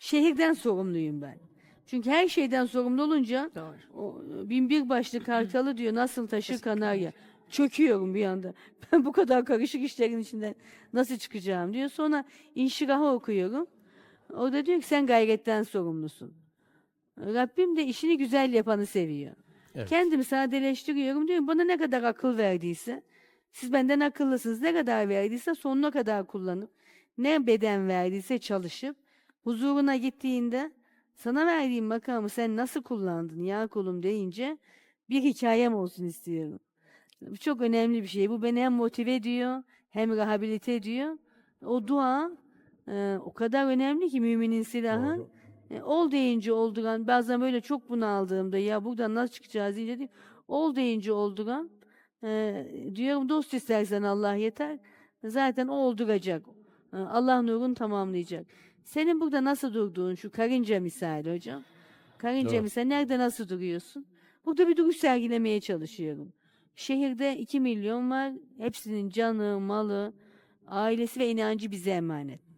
şehirden sorumluyum ben. Çünkü her şeyden sorumlu olunca Doğru. o bin bir başlı kartalı diyor nasıl taşır kanarya. Çöküyorum bir anda. Ben bu kadar karışık işlerin içinden nasıl çıkacağım diyor. Sonra inşirahı okuyorum. O da diyor ki sen gayretten sorumlusun. Rabbim de işini güzel yapanı seviyor. Evet. Kendimi sadeleştiriyorum diyorum. Bana ne kadar akıl verdiyse, siz benden akıllısınız. Ne kadar verdiyse sonuna kadar kullanıp, ne beden verdiyse çalışıp, huzuruna gittiğinde sana verdiğim makamı sen nasıl kullandın ya kulum deyince bir hikayem olsun istiyorum. Bu çok önemli bir şey. Bu beni hem motive ediyor hem rehabilite ediyor. O dua e, o kadar önemli ki müminin silahı. Doğru. E, ol deyince olduran bazen böyle çok bunaldığımda ya buradan nasıl çıkacağız deyince değil, ol deyince olduran e, diyorum dost istersen Allah yeter. Zaten o olduracak. E, Allah nurunu tamamlayacak. Senin burada nasıl durduğun şu karınca misali hocam. Karınca Doğru. misali nerede nasıl duruyorsun? Burada bir duruş sergilemeye çalışıyorum. Şehirde 2 milyon var. Hepsinin canı, malı, ailesi ve inancı bize emanet.